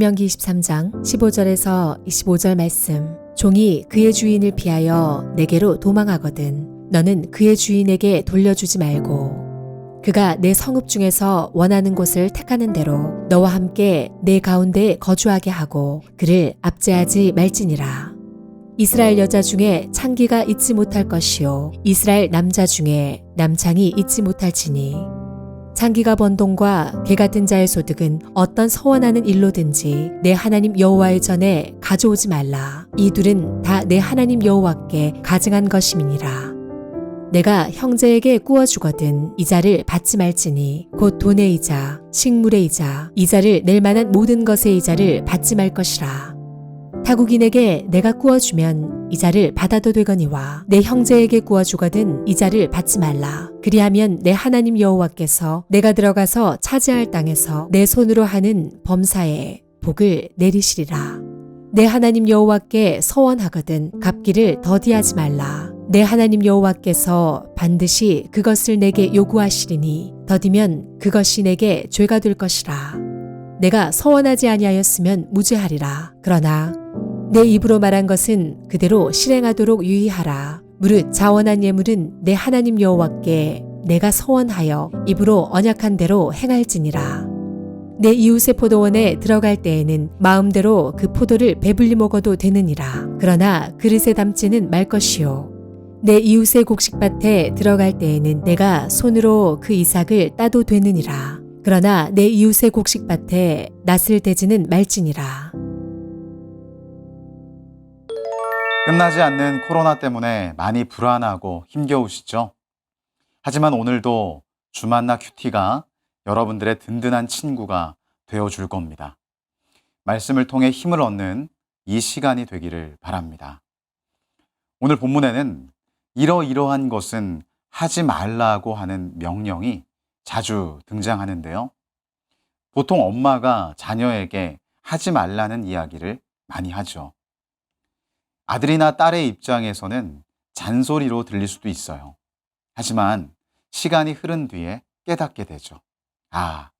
신명기 23장 15절에서 25절 말씀. 종이 그의 주인을 피하여 내게로 도망하거든 너는 그의 주인에게 돌려주지 말고 그가 내 성읍 중에서 원하는 곳을 택하는 대로 너와 함께 내 가운데 거주하게 하고 그를 압제하지 말지니라. 이스라엘 여자 중에 창기가 있지 못할 것이요 이스라엘 남자 중에 남창이 있지 못할지니 창기가 번 돈과 개 같은 자의 소득은 어떤 서원하는 일로든지 내 하나님 여호와의 전에 가져오지 말라. 이 둘은 다 내 하나님 여호와께 가증한 것임이니라. 내가 형제에게 꾸어 주거든 이자를 받지 말지니 곧 돈의 이자, 식물의 이자, 이자를 낼 만한 모든 것의 이자를 받지 말 것이라. 타국인에게 내가 꾸어주면 이자를 받아도 되거니와 내 형제에게 꾸어주거든 이자를 받지 말라. 그리하면 내 하나님 여호와께서 내가 들어가서 차지할 땅에서 내 손으로 하는 범사에 복을 내리시리라. 내 하나님 여호와께 서원하거든 갚기를 더디하지 말라. 내 하나님 여호와께서 반드시 그것을 내게 요구하시리니 더디면 그것이 내게 죄가 될 것이라. 내가 서원하지 아니하였으면 무죄하리라. 그러나 내 입으로 말한 것은 그대로 실행하도록 유의하라. 무릇 자원한 예물은 내 하나님 여호와께 내가 서원하여 입으로 언약한 대로 행할지니라. 내 이웃의 포도원에 들어갈 때에는 마음대로 그 포도를 배불리 먹어도 되느니라. 그러나 그릇에 담지는 말 것이요. 내 이웃의 곡식밭에 들어갈 때에는 내가 손으로 그 이삭을 따도 되느니라. 그러나 내 이웃의 곡식밭에 낫을 대지는 말지니라. 끝나지 않는 코로나 때문에 많이 불안하고 힘겨우시죠? 하지만 오늘도 주만나 큐티가 여러분들의 든든한 친구가 되어 줄 겁니다. 말씀을 통해 힘을 얻는 이 시간이 되기를 바랍니다. 오늘 본문에는 이러이러한 것은 하지 말라고 하는 명령이 자주 등장하는데요. 보통 엄마가 자녀에게 하지 말라는 이야기를 많이 하죠. 아들이나 딸의 입장에서는 잔소리로 들릴 수도 있어요. 하지만 시간이 흐른 뒤에 깨닫게 되죠. 아,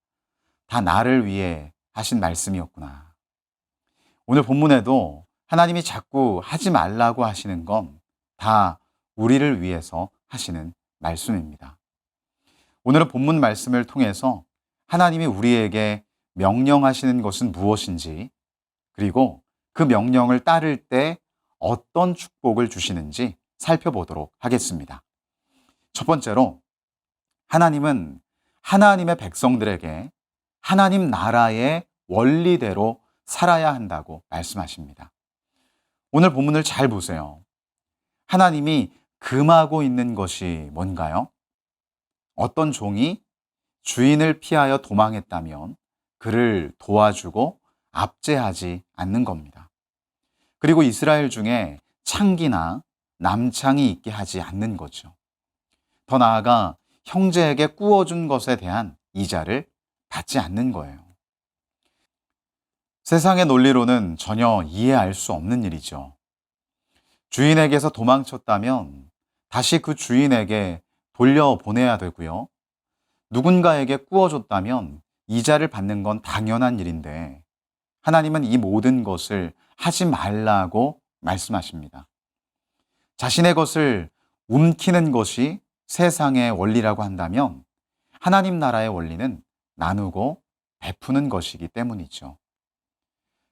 다 나를 위해 하신 말씀이었구나. 오늘 본문에도 하나님이 자꾸 하지 말라고 하시는 건 다 우리를 위해서 하시는 말씀입니다. 오늘은 본문 말씀을 통해서 하나님이 우리에게 명령하시는 것은 무엇인지, 그리고 그 명령을 따를 때 어떤 축복을 주시는지 살펴보도록 하겠습니다. 첫 번째로, 하나님은 하나님의 백성들에게 하나님 나라의 원리대로 살아야 한다고 말씀하십니다. 오늘 본문을 잘 보세요. 하나님이 금하고 있는 것이 뭔가요? 어떤 종이 주인을 피하여 도망했다면 그를 도와주고 압제하지 않는 겁니다. 그리고 이스라엘 중에 창기나 남창이 있게 하지 않는 거죠. 더 나아가 형제에게 꾸어준 것에 대한 이자를 받지 않는 거예요. 세상의 논리로는 전혀 이해할 수 없는 일이죠. 주인에게서 도망쳤다면 다시 그 주인에게 돌려보내야 되고요. 누군가에게 꾸어줬다면 이자를 받는 건 당연한 일인데 하나님은 이 모든 것을 하지 말라고 말씀하십니다. 자신의 것을 움키는 것이 세상의 원리라고 한다면 하나님 나라의 원리는 나누고 베푸는 것이기 때문이죠.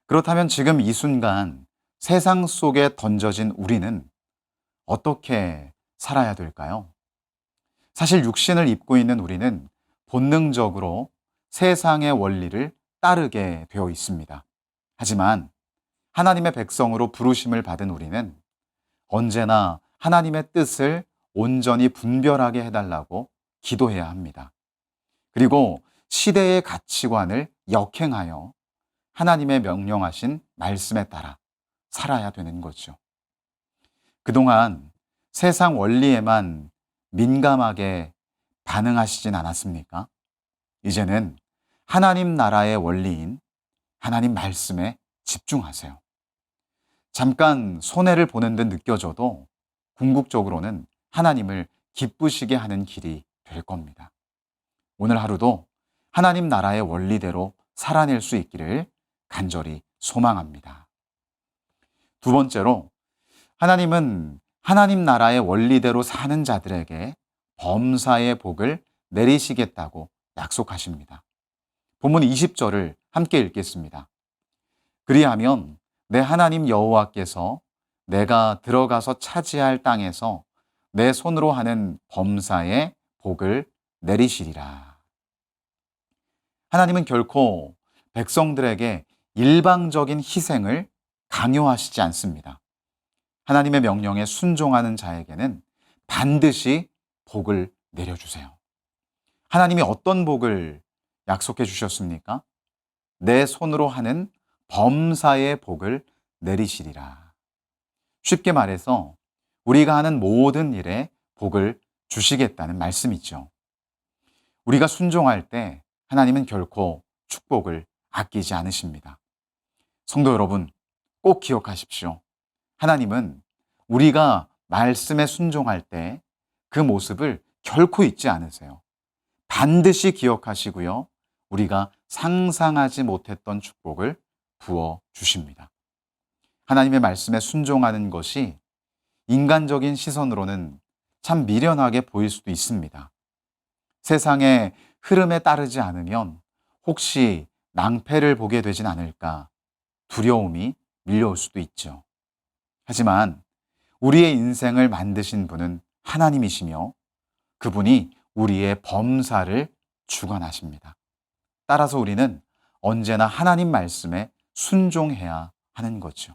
그렇다면 지금 이 순간 세상 속에 던져진 우리는 어떻게 살아야 될까요? 사실 육신을 입고 있는 우리는 본능적으로 세상의 원리를 따르게 되어 있습니다. 하지만 하나님의 백성으로 부르심을 받은 우리는 언제나 하나님의 뜻을 온전히 분별하게 해달라고 기도해야 합니다. 그리고 시대의 가치관을 역행하여 하나님의 명령하신 말씀에 따라 살아야 되는 거죠. 그동안 세상 원리에만 민감하게 반응하시진 않았습니까? 이제는 하나님 나라의 원리인 하나님 말씀에 집중하세요. 잠깐 손해를 보는 듯 느껴져도 궁극적으로는 하나님을 기쁘시게 하는 길이 될 겁니다. 오늘 하루도 하나님 나라의 원리대로 살아낼 수 있기를 간절히 소망합니다. 두 번째로 하나님은 하나님 나라의 원리대로 사는 자들에게 범사의 복을 내리시겠다고 약속하십니다. 본문 20절을 함께 읽겠습니다. 그리하면 내 하나님 여호와께서 내가 들어가서 차지할 땅에서 내 손으로 하는 범사의 복을 내리시리라. 하나님은 결코 백성들에게 일방적인 희생을 강요하시지 않습니다. 하나님의 명령에 순종하는 자에게는 반드시 복을 내려주세요. 하나님이 어떤 복을 약속해 주셨습니까? 내 손으로 하는 범사의 복을 내리시리라. 쉽게 말해서 우리가 하는 모든 일에 복을 주시겠다는 말씀이죠. 우리가 순종할 때 하나님은 결코 축복을 아끼지 않으십니다. 성도 여러분, 꼭 기억하십시오. 하나님은 우리가 말씀에 순종할 때 그 모습을 결코 잊지 않으세요. 반드시 기억하시고요. 우리가 상상하지 못했던 축복을 부어 주십니다. 하나님의 말씀에 순종하는 것이 인간적인 시선으로는 참 미련하게 보일 수도 있습니다. 세상의 흐름에 따르지 않으면 혹시 낭패를 보게 되진 않을까 두려움이 밀려올 수도 있죠. 하지만 우리의 인생을 만드신 분은 하나님이시며 그분이 우리의 범사를 주관하십니다. 따라서 우리는 언제나 하나님 말씀에 순종해야 하는 거죠.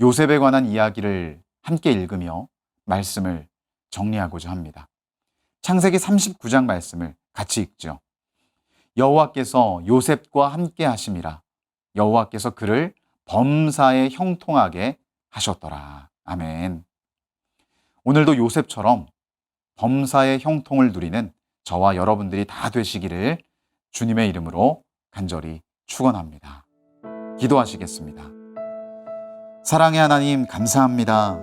요셉에 관한 이야기를 함께 읽으며 말씀을 정리하고자 합니다. 창세기 39장 말씀을 같이 읽죠. 여호와께서 요셉과 함께 하심이라 여호와께서 그를 범사에 형통하게 하셨더라. 아멘. 오늘도 요셉처럼 범사의 형통을 누리는 저와 여러분들이 다 되시기를 주님의 이름으로 간절히 축원합니다. 기도하시겠습니다. 사랑의 하나님 감사합니다.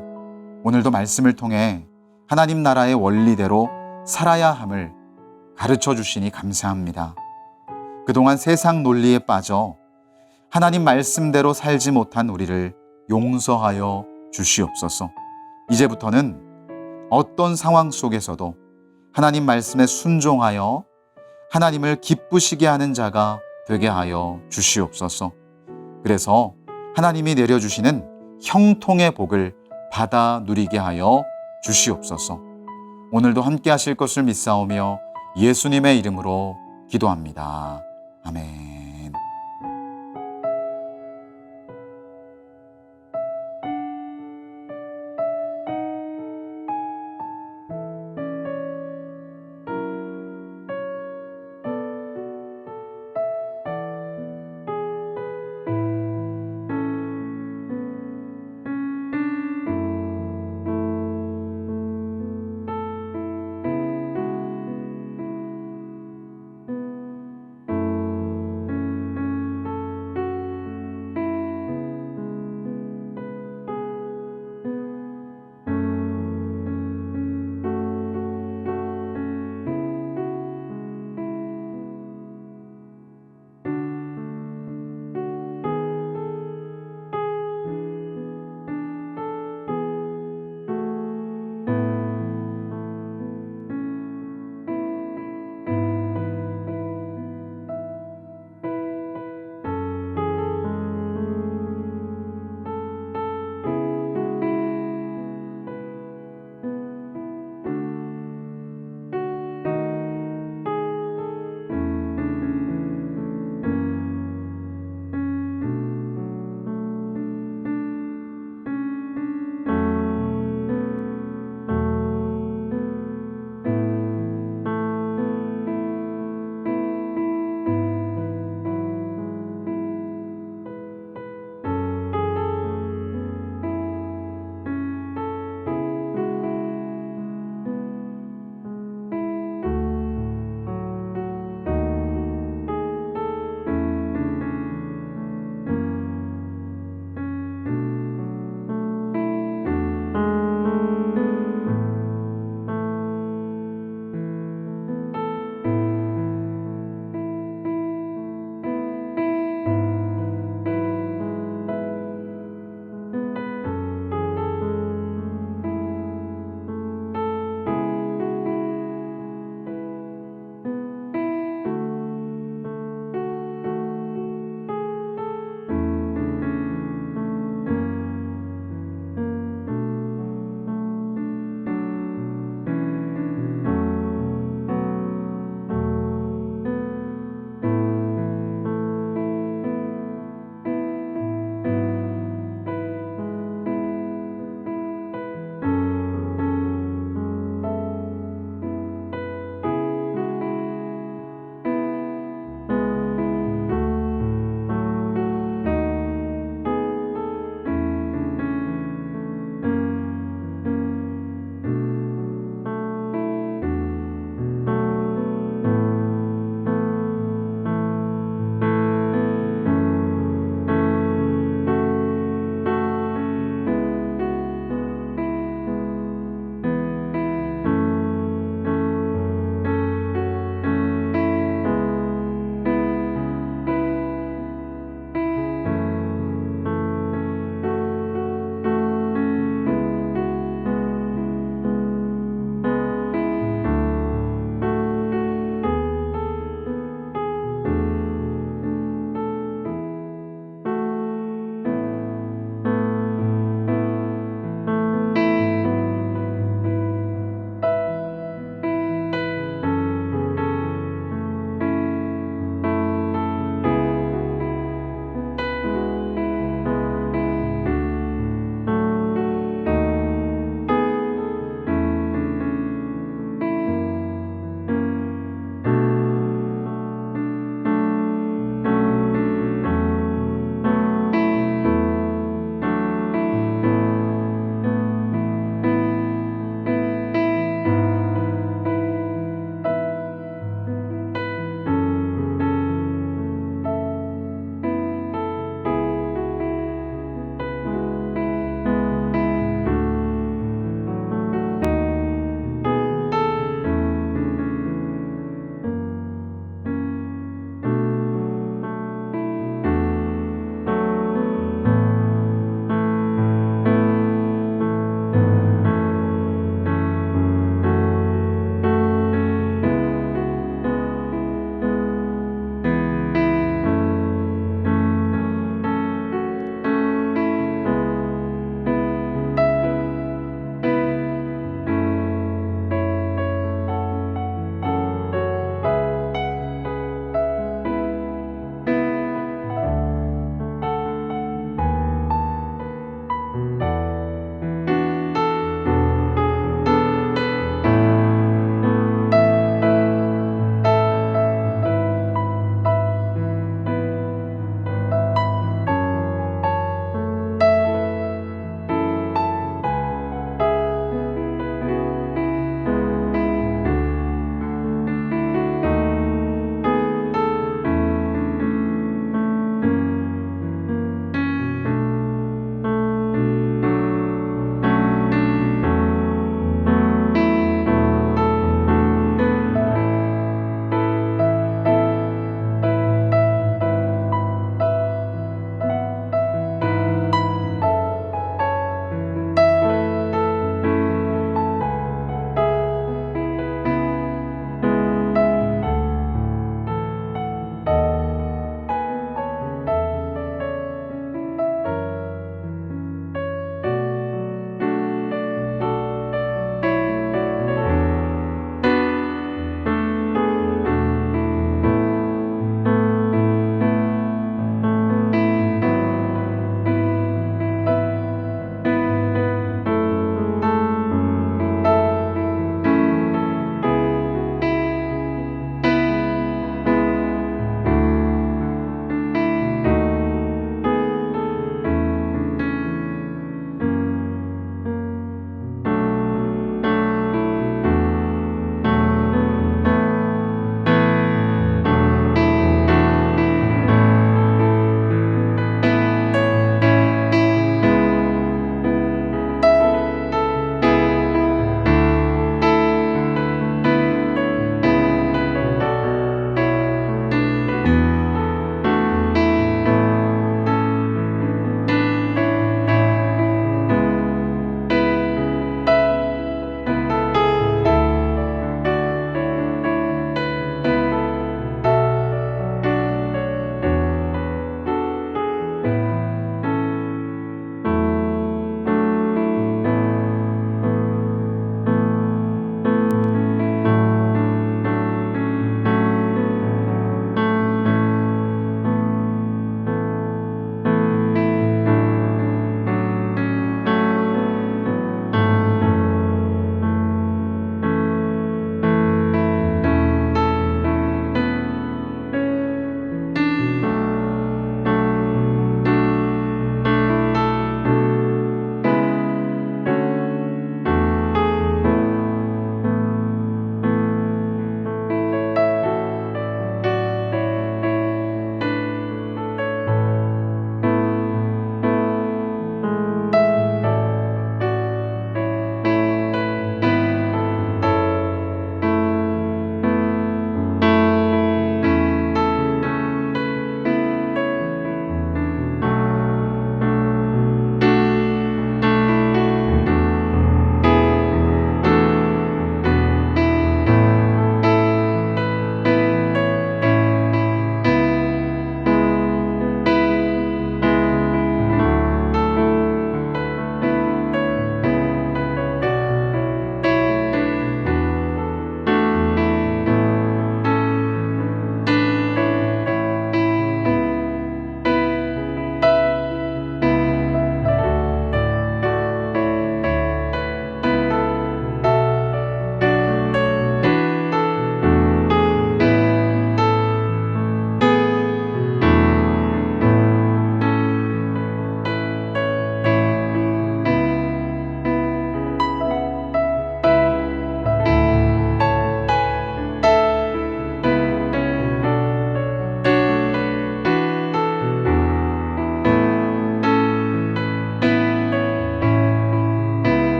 오늘도 말씀을 통해 하나님 나라의 원리대로 살아야 함을 가르쳐 주시니 감사합니다. 그동안 세상 논리에 빠져 하나님 말씀대로 살지 못한 우리를 용서하여 주시옵소서. 이제부터는 어떤 상황 속에서도 하나님 말씀에 순종하여 하나님을 기쁘시게 하는 자가 되게 하여 주시옵소서. 그래서 하나님이 내려주시는 형통의 복을 받아 누리게 하여 주시옵소서. 오늘도 함께 하실 것을 믿사오며 예수님의 이름으로 기도합니다. 아멘.